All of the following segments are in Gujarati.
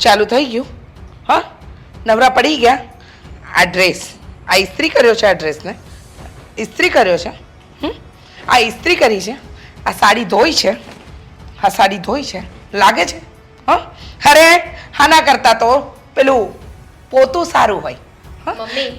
ચાલુ થઈ ગયું. હા, નવરા પડી ગયા. આ ડ્રેસ આ ઇસ્ત્રી કર્યો છે આ ડ્રેસને ઇસ્ત્રી કર્યો છે? આ ઇસ્ત્રી કરી છે? આ સાડી ધોઈ છે? આ સાડી ધોઈ છે? લાગે છે? હા? અરે હાના કરતા તો પેલું પોતું સારું હોય. મમ્મી,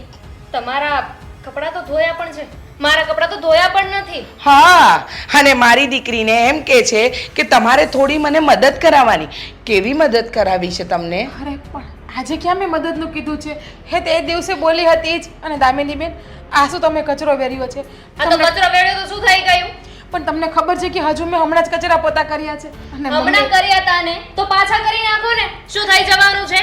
તમારા કપડાં તો ધોયા પણ છે. મારા કપડાં તો ધોયા પણ નથી. હા અને મારી દીકરીને એમ કે છે કે તમારે થોડી મને મદદ કરાવવાની. કેવી મદદ કરાવી છે તમને? અરે પણ આજે ક્યાં મેં મદદનું કીધું છે? હે તે દિવસે બોલી હતી જ. અને દામિની બેન આ શું તમે કચરો વેર્યો છે? આ તો કચરો વેર્યો તો શું થઈ ગયું? પણ તમને ખબર છે કે હજુ મેં હમણાં જ કચરા પોતા કર્યા છે. અને હમણાં કર્યા હતા ને? તો પાછા કરી નાખો ને. શું થઈ જવાનું છે?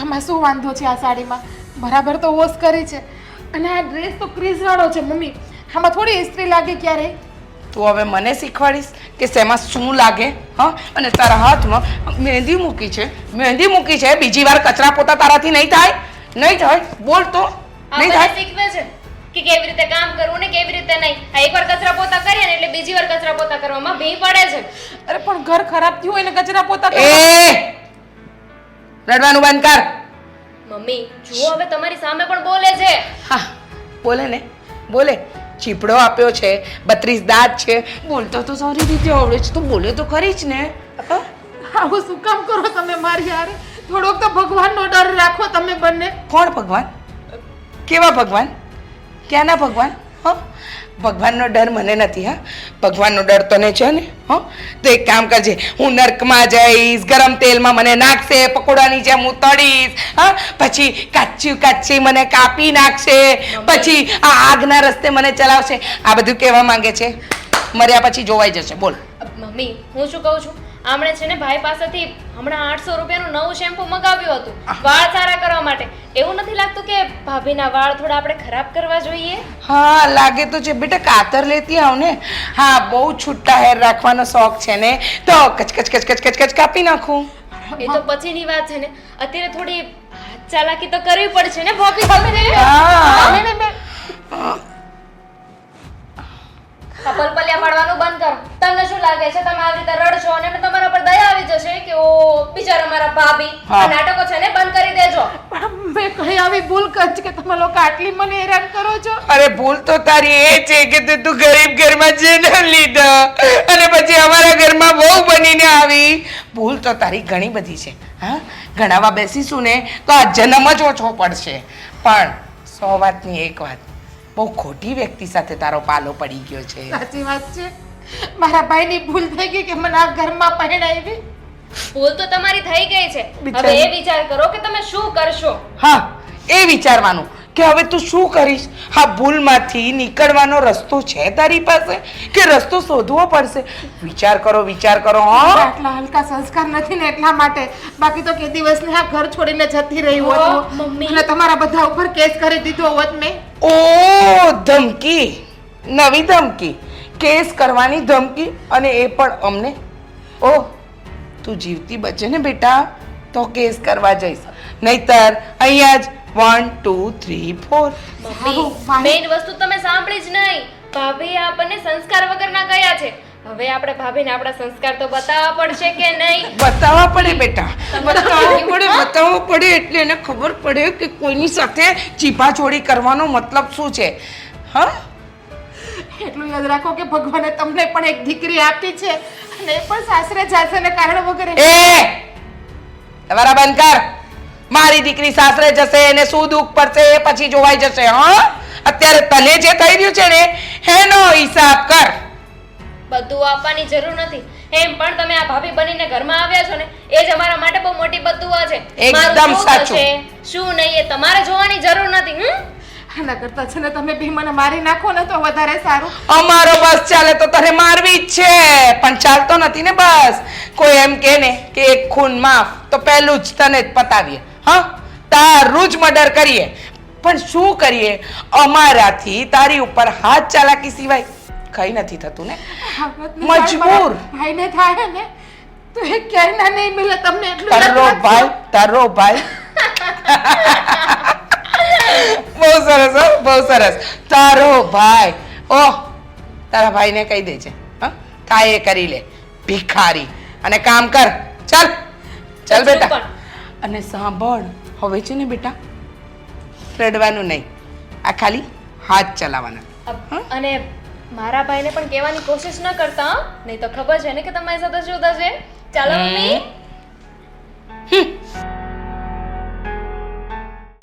આમાં શું વાંધો છે આ સાડીમાં? બરાબર તો વોશ કરી છે. અને આ ડ્રેસ તો ક્રીઝ વાળો છે મમ્મી. આમાં થોડી ઇસ્ત્રી લાગે ક્યારે? તું હવે મને શીખવાડીશ કે શેમાં શું લાગે હા? અને તારા હાથમાં મહેંદી મૂકી છે. મહેંદી મૂકી છે બીજી વાર કચરા પોતા તારાથી નહીં થાય? નહીં થાય? બોલ તો. નહીં થાય? શીખવે છે કે કેવી રીતે કામ કરવું ને કેવી રીતે નહીં. આ એકવાર કચરા પોતા કરીએ ને એટલે બીજી વાર કચરા પોતા કરવામાં ભી પડે છે. અરે પણ ઘર ખરાબ થયું હોય ને કચરા પોતા એ! રડવાનું બંધ કર. મમ્મી જુઓ હવે તમારી સામે પણ બોલે છે. હા બોલે ને. બોલે. ચીપડો આપ્યો છે બત્રીસ દાંત છે. બોલતો તો સારી રીતે આવડે છે તો બોલે તો ખરી જ ને? આવું શું કામ કરો તમે મારી યાર થોડોક તો ભગવાનનો ડર રાખો તમે બંને. કોણ ભગવાન? કેવા ભગવાન? ક્યાંના ભગવાન? હા ભગવાનનો ડર મને નથી હા. ભગવાનનો ડર તને છે ને હો. તો એક કામ કરજે હું નર્કમાં જઈશ ગરમ તેલમાં મને નાખશે પકોડાની જેમ હું તળીશ હા. પછી કાચી કાચી મને કાપી નાખશે પછી આ આગના રસ્તે મને ચલાવશે. આ બધું કહેવા માંગે છે. મર્યા પછી જોવાઈ જશે બોલ. મમ્મી હું શું કહું છું? આમણે છે ને ભાઈ પાસેથી હમણાં આઠસો રૂપિયાનું નવું શેમ્પુ મગાવ્યું હતું. વાળ સારા કરવા માટે. એવું નથી લાગતું કે ભાભીના વાળ થોડા આપણે ખરાબ કરવા જોઈએ? હા લાગે તો છે. બેટા કાતર લેતી આવ ને. હા બહુ છૂટા હેર રાખવાનો શોખ છે ને. તો કચ કચ કચ કચ કચ કચ કાપી નાખું. એ તો પછીની વાત છે ને. અત્યારે થોડી ચાલાકી તો કરવી પડશે ને ભાભી? તમે નહીં, પલપલિયા પાડવાનું બંધ કરો. તમને શું લાગે છે? તમે આવી રીતે રડશો અને તમારા પર દયા આવી જશે કે ઓ બિચારા મારા ભાભી હા. આ નાટકો છે ને બંધ કરી દેજો. પણ મેં કઈ આવી ભૂલ કરી કે તમે લોકો આટલી મને હેરાન કરો છો? અરે ભૂલ તો તારી એ છે કે તે તું ગરીબ ઘરમાં જન્મ લીધો. અને પછી અમારા ઘરમાં બહુ બનીને આવી. ભૂલ તો તારી ઘણી બધી છે. હા? ગણાવા બેસીશું ને તો આ જન્મ જ ઓછો પડશે. પણ સો વાતની એક વાત. બહુ ખોટી વ્યક્તિ સાથે તારો પાલો પડી ગયો છે. સાચી વાત છે. મારા ભાઈની ભૂલ થઈ ગઈ કે મને આ ઘરમાં પહેણાવી ભૂલ તો તમારી થઈ ગઈ છે. બિચારી. હવે એ વિચાર કરો કે તમે શું કરશો. હા એ વિચારવાનું કે હવે તું શું કરીશ? હા ભૂલમાંથી નીકળવાનો રસ્તો છે તારી પાસે? કે રસ્તો શોધવો પડશે? વિચાર કરો વિચાર કરો હા. આટલા હલકા સંસ્કાર નથી ને એટલા માટે. બાકી તો કે દિવસને આ ઘર છોડીને જતી રહી હોત મમ્મી. અને તમારા બધા ઉપર કેસ કરી દીધો હોત મેં. ઓ ધમકી. નવી ધમકી. કેસ કરવાની ધમકી અને એ પણ અમને. ઓ તું જીવતી બચે ને બેટા? તો કેસ કરવા જઈશ. નહીતર અહીંયા જ one two three four. Main વસ્તુ તમે સાંભળી જ નહીં. ભાભી આપણને સંસ્કાર વગરના કયા છે. હવે આપણે ભાભીને આપણા સંસ્કાર તો બતાવવા પડશે કે નહીં? બતાવવા પડે બેટા. બતાવવા પડે બતાવવા પડે એટલે એને ખબર પડે કે કોઈની સાથે ચીપાચોળી કરવાનો મતલબ શું છે. હા? એટલું યાદ રાખો કે ભગવાને તમને પણ એક દીકરી આપી છે અને એ પણ સાસરે જશે ને કારણ વગર. એ! તમારા બંધ કર. મારી દીકરી સાસરે જશે એને શું દુઃખ પડશે એ પછી જોવાઈ જશે હા? અત્યારે તને જે થઈ રહ્યું છે ને એનો હિસાબ કર. બધું આપવાની જરૂર નથી. એમ પણ તમે આ ભાભી બનીને ઘરમાં આવ્યા છો ને એ જ અમારા માટે બહુ મોટી બદુઆ છે. એકદમ શું સાચું. શું નહીં એ તમારે જોવાની જરૂર નથી હમ? આના કરતા છે ને તમે બી મને મારી નાખો ને તો વધારે સારું. અમારો બસ ચાલે તો તને મારવી જ છે. પણ ચાલતો નથી ને બસ. કોઈ એમ કે ને કે એક ખૂન માફ તો પહેલું જ તને જ પતાવીએ. હા? તારું જ મર્ડર કરીએ. પણ શું કરીએ? અમારાથી તારી ઉપર હાથ ચાલાકી સિવાય કઈ નથી થતું ને. મજબૂર. ભાઈને થાય ને તો એ ક્યાંય ના નહીં મિલે તમને એટલું તારો ભાઈ તારો ભાઈ. બહુ સરસ. તારો ભાઈ. ઓહ તારા ભાઈને કહી દેજે. હા? કાંઈ એ કરી લે. ભિખારી. અને કામ કર. ચાલ. ચાલ બેટા. અને સાંભળ. હવે છે ને બેટા રડવાનું નહીં. આ ખાલી હાથ ચલાવવાના. અને મારા ભાઈને પણ કહેવાની કોશિશ ન કરતા? નહીં તો ખબર છે ને કે તમારી સાથે શું થશે. ચાલો મમ્મી.